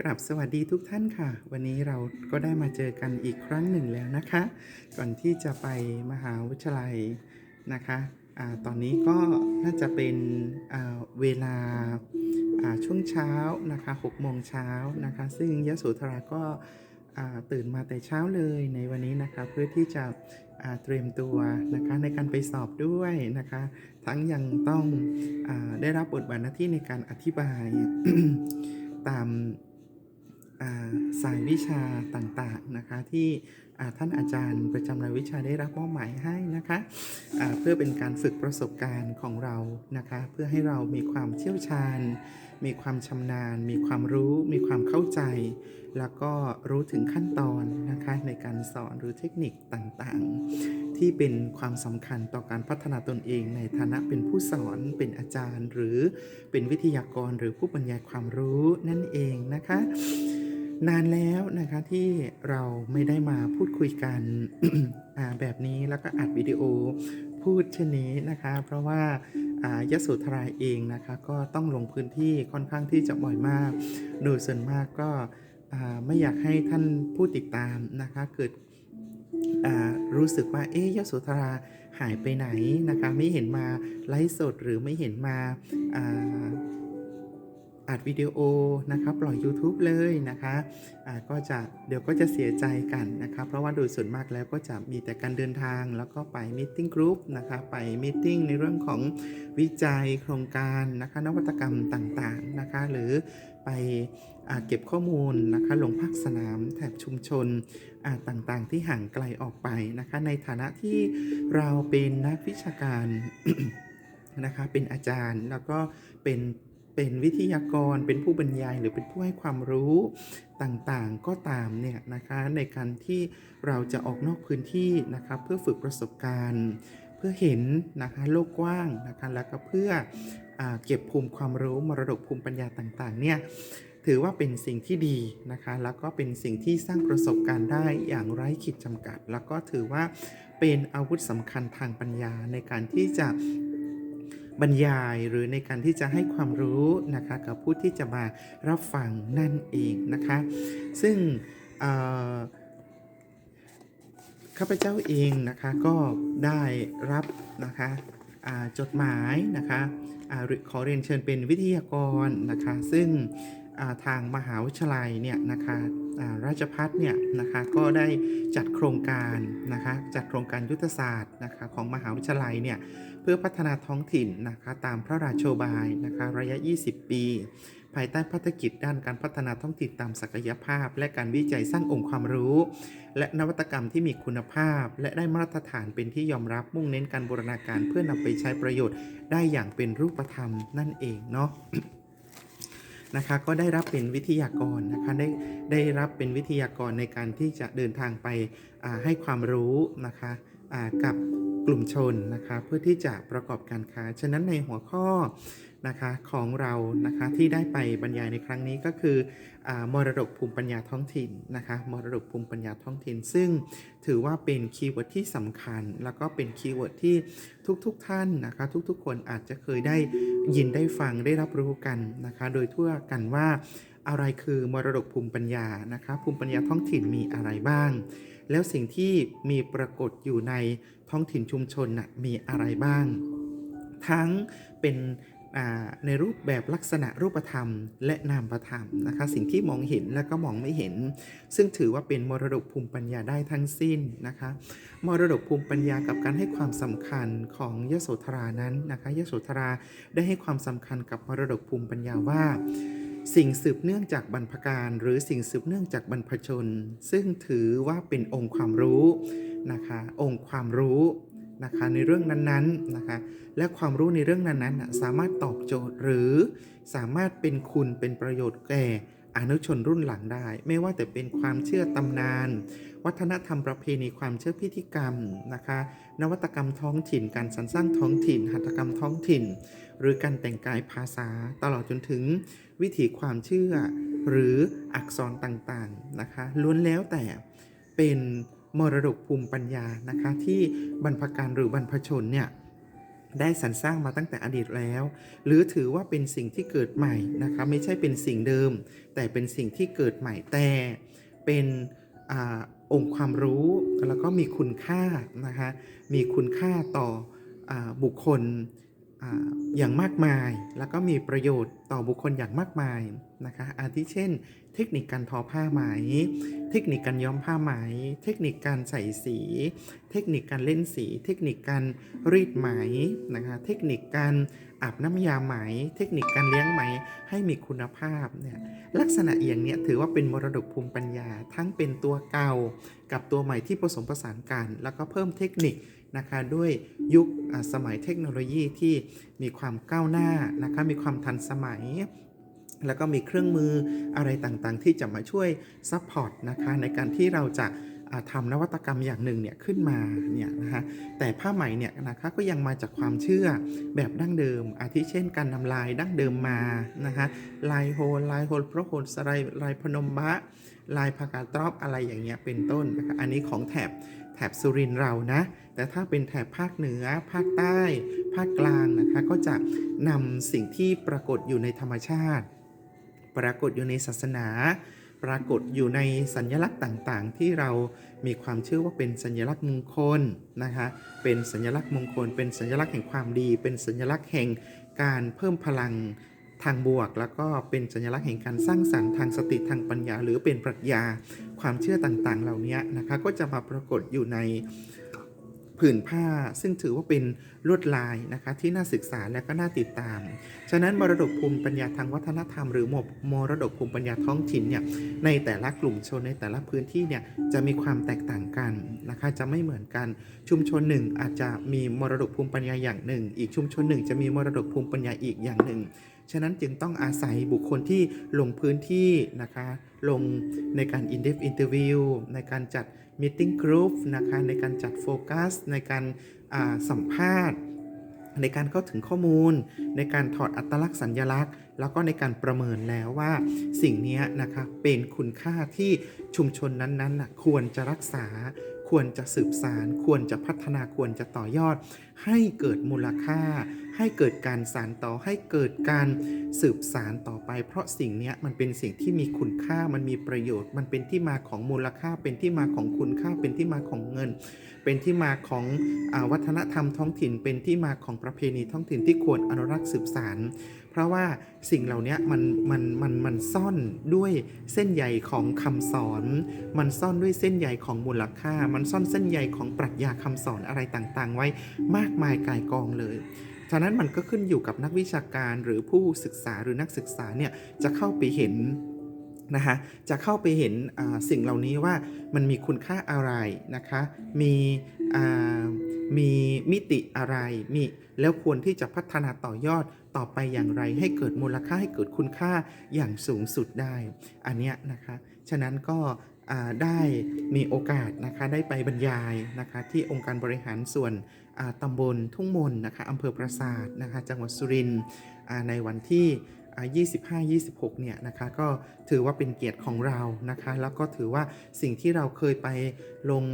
กราบสวัสดีทุกท่านค่ะ วันนี้เราก็ได้มาเจอกันอีกครั้งหนึ่งแล้วนะคะ ก่อนที่จะไปมหาวิทยาลัยนะคะอาตอนนี้ก็น่าจะเป็นเวลาช่วงเช้านะคะ6โมงเช้านะคะ ซึ่งยโสธราก็ตื่นมาแต่เช้าเลยในวันนี้นะคะ เพื่อที่จะเตรียมตัวนะคะในการไปสอบด้วยนะคะ ทั้งยังต้องอได้รับบทบาทหน้าที่ในการอธิบายตาม สายวิชาต่างๆนะคะที่ท่านอาจารย์ประจำรายวิชาได้รับมอบหมายให้นะคะอ่าเพื่อเป็นการฝึกประสบการณ์ของเรานะคะเพื่อให้เรามีความเชี่ยวชาญ มีความชำนาญ มีความรู้ มีความเข้าใจ แล้วก็รู้ถึงขั้นตอนนะคะในการสอนหรือเทคนิคต่างๆ ที่เป็นความสำคัญต่อการพัฒนาตนเองในฐานะเป็นผู้สอนเป็นอาจารย์ หรือเป็นวิทยากรหรือผู้บรรยายความรู้นั่นเองนะคะ นานแล้วนะคะที่เราไม่ได้มาพูดคุยกันแบบนี้แล้วก็อัดวิดีโอพูดเช่นนี้นะคะ เพราะว่าายโสธราเองนะคะ ก็ต้องลงพื้นที่ค่อนข้างที่จะบ่อยมาก โดยส่วนมากก็ไม่อยากให้ท่านผู้ติดตามนะคะเกิดรู้สึกว่าเอ๊ยโสธราหายไปไหนนะคะ ไม่เห็นมาไลฟ์สดหรือไม่เห็นมา อัดวิดีโอนะคะปล่อย YouTube เลยนะคะอ่าก็จะเดี๋ยวก็จะเสียใจกันนะคะเพราะว่าโดยส่วนมากแล้วก็จะมีแต่การเดินทาง แล้วก็ไปมิ팅กรุ๊ปนะคะไปมิ팅ในเรื่องของวิจัยโครงการนะคะนวัตกรรมต่างๆนะคะหรือไปอาเก็บข้อมูลนะคะลงภาคสนามแถบชุมชนต่างๆ ที่ห่างไกลออกไปนะคะในฐานะที่เราเป็นนักวิชาการนะคะเป็นอาจารย์แล้วก็เป็น เป็นวิทยากรเป็นผู้บรรยายหรือเป็นผู้ให้ความรู้ต่างๆ ก็ตามเนี่ยนะคะในการที่เราจะออกนอกพื้นที่นะคะเพื่อฝึกประสบการณ์ เพื่อเห็นนะคะโลกกว้างนะคะแล้วก็เพื่ออเก็บภูมิความรู้มรดกภูมิปัญญาต่างๆเนี่ยถือว่าเป็นสิ่งที่ดีนะคะ แล้วก็เป็นสิ่งที่สร้างประสบการณ์ได้อย่างไร้ขีดจำกัด แล้วก็ถือว่าเป็นอาวุธสำคัญทางปัญญาในการที่จะ บรรยายหรือในการที่จะให้ความรู้นะคะกับผู้ที่จะมารับฟังนั่นเองนะคะ ซึ่งข้าพเจ้าเองนะคะก็ได้รับนะคะจดหมายนะคะอขอเรียนเชิญเป็นวิทยากรนะคะ ซึ่ง ทางมหาวิทยาลัยเนี่ยนะคะาราชพัฒเนี่ยนะคะก็ได้จัดโครงการนะคะจัดโครงการยุทธศาสตร์นะคะของมหาวิทยาลัยเนี่ยเพื่อพัฒนาท้องถิ่นนะคะตามพระราชโชบายนะคะระยะ 20 ปี ภายใต้พัฒกิจด้านการพัฒนาท้องถิ่นตามศักยภาพ และการวิจัยสร้างองค์ความรู้ และนวัตกรรมที่มีคุณภาพ และได้มาตรฐานเป็นที่ยอมรับมุ่งเน้นการบูรณาการเพื่อนำไปใช้ประโยชน์ได้อย่างเป็นรูปธรรมนั่นเองเนาะ นะคะ ก็ได้รับเป็นวิทยากรนะคะได้ได้รับเป็นวิทยากรในการที่จะเดินทางไปให้ความรู้นะคะกับกลุ่มชนนะคะ เพื่อที่จะประกอบการค้า ฉะนั้นในหัวข้อ นะคะของเรานะคะที่ได้ไปบรรยายในครั้งนี้ก็คืออมรดกภูมิปัญญาท้องถิ่นนะคะมรดกภูมิปัญญาท้องถิ่น ซึ่งถือว่าเป็นคีย์เวิร์ดที่สำคัญ แล้วก็เป็นคีย์เวิร์ดที่ทุกๆทท่านนะคะทุกๆ คนอาจจะเคยได้ยินได้ฟังได้รับรู้กันนะคะโดยทั่วกันว่าอะไรคือมรดกภูมิปัญญานะคะภูมิปัญญาท้องถิ่นมีอะไรบ้าง แล้วสิ่งที่มีปรากฏอยู่ในท้องถิ่นชุมชนนะมีอะไรบ้าง ทั้งเป็น ในรูปแบบลักษณะรูปธรรม และนามธรรมนะคะสิ่งที่มองเห็นและก็มองไม่เห็น ซึ่งถือว่าเป็นมรดกภูมิปัญญาได้ทั้งสิ้นนะคะมรดกภูมิปัญญากับการให้ความสำคัญของยโสธรานั้นนะคะยโสธราได้ให้ความสำคัญกับมรดกภูมิปัญญาว่าสิ่งสืบเนื่องจากบรรพการหรือสิ่งสืบเนื่องจากบรรพชน ซึ่งถือว่าเป็นองค์ความรู้นะคะ องค์ความรู้ นะคะในเรื่องนั้นๆนะคะและความรู้ในเรื่องนั้นๆสามารถตอบโจทย์หรือสามารถเป็นคุณเป็นประโยชน์แก่อนุชนรุ่นหลังได้ ไม่ว่าแต่เป็นความเชื่อตำนาน วัฒนธรรมประเพณีความเชื่อพิธีกรรมนะคะ นวัตกรรมท้องถิ่น การสรรสร้างท้องถิ่น หัตถกรรมท้องถิ่น หรือการแต่งกายภาษา ตลอดจนถึงวิถีความเชื่อหรืออักษรต่างๆนะคะล้วนแล้วแต่เป็น มรดกภูมิปัญญานะคะ ที่บรรพการหรือบรรพชนเนี่ยได้สรรสร้างมาตั้งแต่อดีตแล้ว หรือถือว่าเป็นสิ่งที่เกิดใหม่นะคะไม่ใช่เป็นสิ่งเดิม แต่เป็นสิ่งที่เกิดใหม่แต่เป็นอองค์ความรู้แล้วก็มีคุณค่านะคะมีคุณค่าต่ออบุคคลออย่างมากมาย แล้วก็มีประโยชน์ต่อบุคคลอย่างมากมายนะคะอาทิเช่น เทคนิคการทอผ้าไหม เทคนิคการย้อมผ้าไหม เทคนิคการใส่สี เทคนิคการเล่นสี เทคนิคการรีดไหมนะคะเทคนิคการอาบน้ำยาไหม เทคนิคการเลี้ยงไหมให้มีคุณภาพเนี่ยลักษณะอย่างเนี้ยถือว่าเป็นมรดกภูมิปัญญา ทั้งเป็นตัวเก่ากับตัวใหม่ที่ผสมผสานกัน แล้วก็เพิ่มเทคนิคนะคะด้วยยุคสมัยเทคโนโลยีที่มีความก้าวหน้านะคะมีความทันสมัย แล้วก็มีเครื่องมืออะไรต่างๆ ที่จะมาช่วยซัพพอร์ตนะคะในการที่เราจะทำนวัตกรรมอย่างหนึ่งเนี่ยขึ้นมาเนี่ยนะคะแต่ผ้าไหมเนี่ยนะคะก็ยังมาจากความเชื่อแบบดั้งเดิม อาทิเช่นการนำลายดั้งเดิมมานะคะลายโฮลลายโฮลพระโฮลสไลายลายพนมบะ ลายพากาตรอบอะไรอย่างเงี้ยเป็นต้นนะคะอันนี้ของแถบแถบสุรินเรานะ แต่ถ้าเป็นแถบภาคเหนือ ภาคใต้ ภาคกลางนะคะก็จะนำสิ่งที่ปรากฏอยู่ในธรรมชาติ ปรากฏอยู่ในศาสนา ปรากฏอยู่ในสัญลักษณ์ต่างๆ ที่เรามีความเชื่อว่าเป็นสัญลักษณ์มงคลนะคะ เป็นสัญลักษณ์มงคล เป็นสัญลักษณ์แห่งความดี เป็นสัญลักษณ์แห่งการเพิ่มพลังทางบวก แล้วก็เป็นสัญลักษณ์แห่งการสร้างสรรค์ทางสติทางปัญญา หรือเป็นปรัชญาความเชื่อต่างๆ เหล่านี้นะคะก็จะมาปรากฏอยู่ใน ผืนผ้าซึ่งถือว่าเป็นลวดลายนะคะที่น่าศึกษาและก็น่าติดตาม ฉะนั้นมรดกภูมิปัญญาทางวัฒนธรรมหรือมมรดกภูมิปัญญาท้องถิ่นเนี่ยในแต่ละกลุ่มชนในแต่ละพื้นที่เนี่ยจะมีความแตกต่างกันนะคะจะไม่เหมือนกันชุมชนหนึ่งอาจจะมีมรดกภูมิปัญญาอย่างหนึ่ง อีกชุมชนหนึ่งจะมีมรดกภูมิปัญญาอีกอย่างหนึ่งฉะนั้นจึงต้องอาศัยบุคคลที่ลงพื้นที่นะคะลงในการ in depth interview ในการจัด meeting group นะคะในการจัดโฟกัส ในการสัมภาษณ์ ในการเข้าถึงข้อมูล ในการถอดอัตลักษณ์สัญญลักษณ์ แล้วก็ในการประเมินแล้วว่าสิ่งนี้นะคะเป็นคุณค่าที่ชุมชนนั้นๆน่ะควรจะรักษาควรจะสืบสาร ควรจะพัฒนาควรจะต่อยอด ให้เกิดมูลค่า ให้เกิดการสานต่อให้เกิดการสืบสารต่อไป เพราะสิ่งนี้มันเป็นสิ่งที่มีคุณค่ามันมีประโยชน์ มันเป็นที่มาของมูลค่า เป็นที่มาของคุณค่า เป็นที่มาของเงิน เป็นที่มาของอวัฒนธรรมท้องถิ่น เป็นที่มาของประเพณีท้องถิ่นที่ควรอนุรักษ์สืบสารเพราะว่าสิ่งเหล่านี้มันมันมันมันซ่อนด้วยเส้นใยของคำสอน มันซ่อนด้วยเส้นใยของมูลค่า มันซ่อนเส้นใยของปรัชญาคำสอนอะไรต่างๆ ไว้มากมายกายกองเลย ฉะนั้นมันก็ขึ้นอยู่กับนักวิชาการหรือผู้ศึกษาหรือนักศึกษาเนี่ยจะเข้าไปเห็นนะคะจะเข้าไปเห็นสิ่งเหล่านี้ว่ามันมีคุณค่าอะไรนะคะมีมีมิติอะไรมีแล้วควรที่จะพัฒนาต่อยอดต่อไปอย่างไร ให้เกิดมูลค่าให้เกิดคุณค่าอย่างสูงสุดได้ อันเนี้ยนะคะฉะนั้นก็ได้มีโอกาสนะคะได้ไปบรรยายนะคะที่องค์การบริหารส่วน ตำบลทุ่งมนนะคะอำเภอปราสาทนะคะ จังหวัดสุรินทร์ในวันที่ อ่า25-26 เนี่ยนะคะก็ถือว่าเป็นเกียรติของเรานะคะ แล้วก็ถือว่าสิ่งที่เราเคยไปลง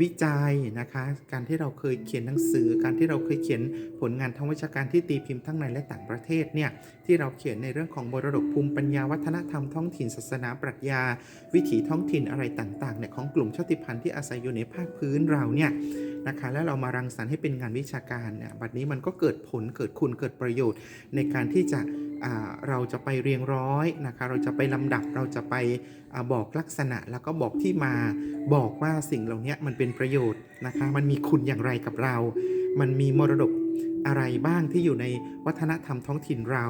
วิจัยนะคะ การที่เราเคยเขียนหนังสือ การที่เราเคยเขียนผลงานทางวิชาการที่ตีพิมพ์ทั้งในและต่างประเทศเนี่ยที่เราเขียนในเรื่องของมรดกภูมิปัญญาวัฒนธรรมท้องถิ่นศาสนาปรัชญา วิถีท้องถิ่นอะไรต่างๆเนี่ยของกลุ่มชาติพันธุ์ที่อาศัยอยู่ในภาคพื้นเราเนี่ยนะคะแล้วเรามารังสรรค์ให้เป็นงานวิชาการเนี่ยบัดนี้มันก็เกิดผลเกิดคุณเกิดประโยชน์ในการที่จะ เราจะไปเรียงร้อยนะคะเราจะไปลำดับเราจะไปอบอกลักษณะ แล้วก็บอกที่มาบอกว่าสิ่งเหล่านี้มันเป็นประโยชน์นะคะมันมีคุณอย่างไรกับเรา มันมีมรดกอะไรบ้างที่อยู่ในวัฒนธรรมท้องถิ่นเรา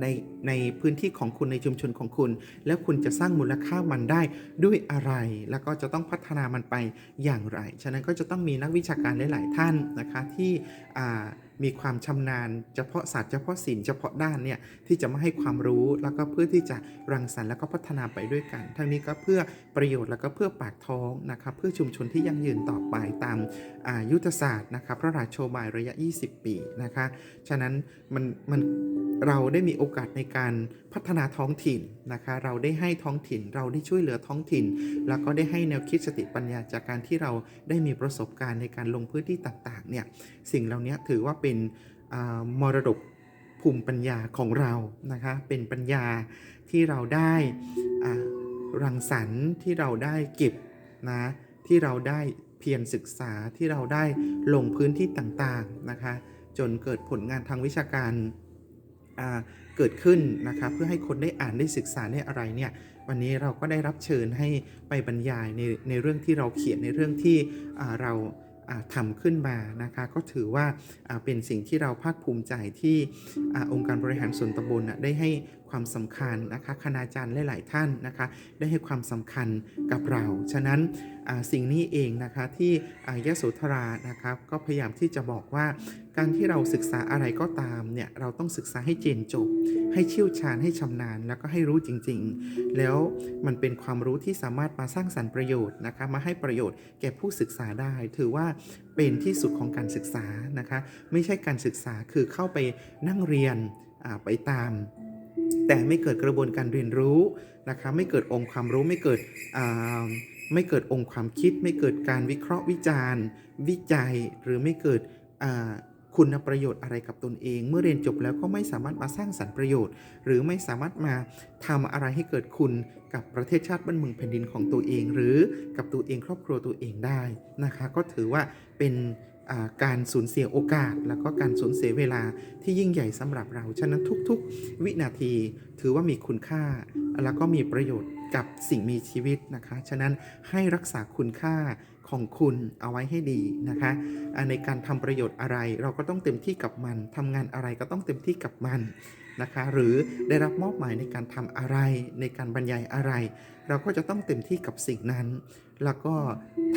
ในในพื้นที่ของคุณในชุมชนของคุณ แล้วคุณจะสร้างมูลค่ามันได้ด้วยอะไร แล้วก็จะต้องพัฒนามันไปอย่างไร ฉะนั้นก็จะต้องมีนักวิชาการหลาย ๆ ท่านนะคะที่มีความชำนาญเฉพาะศาสตร์เฉพาะศิลป์เฉพาะด้านเนี่ยที่จะมาให้ความรู้แล้วก็เพื่อที่จะรังสรรค์แล้วก็พัฒนาไปด้วยกัน ทั้งนี้ก็เพื่อประโยชน์แล้วก็เพื่อปากท้องนะคะเพื่อชุมชนที่ยั่งยืนต่อไปตามยุทธศาสตร์นะคะพระราชโชบายระยะ 20 ปีนะคะ ฉะนั้นมันมัน เราได้มีโอกาสในการพัฒนาท้องถิ่นนะคะ เราได้ให้ท้องถิ่น เราได้ช่วยเหลือท้องถิ่น แล้วก็ได้ให้แนวคิดสติปัญญาจากการที่เราได้มีประสบการณ์ในการลงพื้นที่ต่างๆเนี่ยสิ่งเหล่านี้ถือว่าเป็นมรดกภูมิปัญญาของเรานะคะ เป็นปัญญาที่เราได้รังสรรค์ที่เราได้เก็บนะที่เราได้เพียรศึกษาที่เราได้ลงพื้นที่ต่างๆนะคะ จนเกิดผลงานทางวิชาการ เกิดขึ้นนะคะเพื่อให้คนได้อ่านได้ศึกษาได้อะไรเนี่ยวันนี้เราก็ได้รับเชิญให้ไปบรรยายในในเรื่องที่เราเขียนในเรื่องที่เราอ่าทำขึ้นมานะคะก็ถือว่าเป็นสิ่งที่เราภาคภูมิใจที่อองค์การบริหารส่วนตำบลได้ให้ความสำคัญนะคะคณาจารย์หลาย ๆ ท่านนะคะได้ให้ความสำคัญกับเรา ฉะนั้น สิ่งนี้เองนะคะที่ยโสธรานะครับก็พยายามที่จะบอกว่า การที่เราศึกษาอะไรก็ตามเนี่ยเราต้องศึกษาให้เจนจบ ให้เชี่ยวชาญให้ชำนาญ แล้วก็ให้รู้จริงๆ แล้วมันเป็นความรู้ที่สามารถมาสร้างสรรค์ประโยชน์นะคะมาให้ประโยชน์แก่ผู้ศึกษาได้ ถือว่าเป็นที่สุดของการศึกษานะคะไม่ใช่การศึกษาคือเข้าไปนั่งเรียนไปตามแต่ไม่เกิดกระบวนการเรียนรู้นะคะไม่เกิดองค์ความรู้ไม่เกิดอ ไม่เกิดองค์ความคิด ไม่เกิดการวิเคราะห์วิจารณ์ วิจัย หรือไม่เกิดคุณประโยชน์อะไรกับตนเอง เมื่อเรียนจบแล้วก็ไม่สามารถมาสร้างสรรค์ประโยชน์ หรือไม่สามารถมาทำอะไรให้เกิดคุณกับประเทศชาติบ้านเมืองแผ่นดินของตัวเอง หรือกับตัวเองครอบครัวตัวเองได้นะคะ ก็ถือว่าเป็น การสูญเสียโอกาส แล้วก็การสูญเสียเวลาที่ยิ่งใหญ่สำหรับเรา ฉะนั้นทุกๆ วินาทีถือว่ามีคุณค่า แล้วก็มีประโยชน์กับสิ่งมีชีวิตนะคะ ฉะนั้นให้รักษาคุณค่าของคุณเอาไว้ให้ดีนะคะ ในการทำประโยชน์อะไรเราก็ต้องเต็มที่กับมันทำงานอะไรก็ต้องเต็มที่กับมันนะคะ หรือได้รับมอบหมายในการทำอะไรในการบรรยายอะไร เราก็จะต้องเต็มที่กับสิ่งนั้น แล้วก็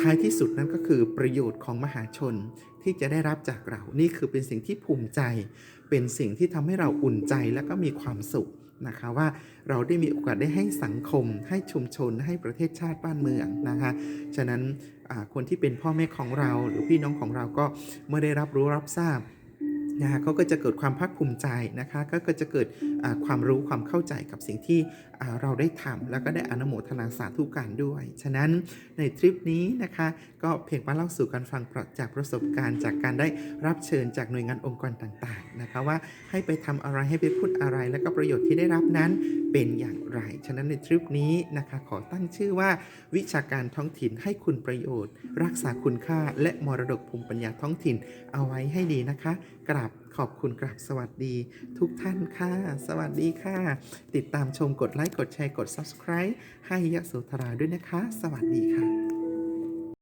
ท้ายที่สุดนั้นก็คือประโยชน์ของมหาชนที่จะได้รับจากเรา นี่คือเป็นสิ่งที่ภูมิใจ เป็นสิ่งที่ทำให้เราอุ่นใจและก็มีความสุขนะคะว่าเราได้มีโอกาสได้ให้สังคม ให้ชุมชน ให้ประเทศชาติบ้านเมืองนะคะฉะนั้นคนที่เป็นพ่อแม่ของเราหรือพี่น้องของเราก็เมื่อได้รับรู้รับทราบนะคะเขาก็จะเกิดความภาคภูมิใจนะคะก็จะเกิดความรู้ความเข้าใจกับสิ่งที่ เราได้ทำแล้วก็ได้อนุโมทนาสาธุการด้วย ฉะนั้นในทริปนี้นะคะ ก็เพียงมาเล่าสู่กันฟังจากประสบการณ์จากการได้รับเชิญจากหน่วยงานองค์กรต่างๆนะคะว่าให้ไปทำอะไรให้ไปพูดอะไร แล้วก็ประโยชน์ที่ได้รับนั้นเป็นอย่างไร ฉะนั้นในทริปนี้นะคะ ขอตั้งชื่อว่า วิชาการท้องถิ่นให้คุณประโยชน์ รักษาคุณค่าและมรดกภูมิปัญญาท้องถิ่นเอาไว้ให้ดีนะคะกราบขอบคุณกราบสวัสดีทุกท่านค่ะ สวัสดีค่ะ ติดตามชมกดไลค์ กดแชร์ กด subscribe ให้ยะโสธราด้วยนะคะ สวัสดีค่ะ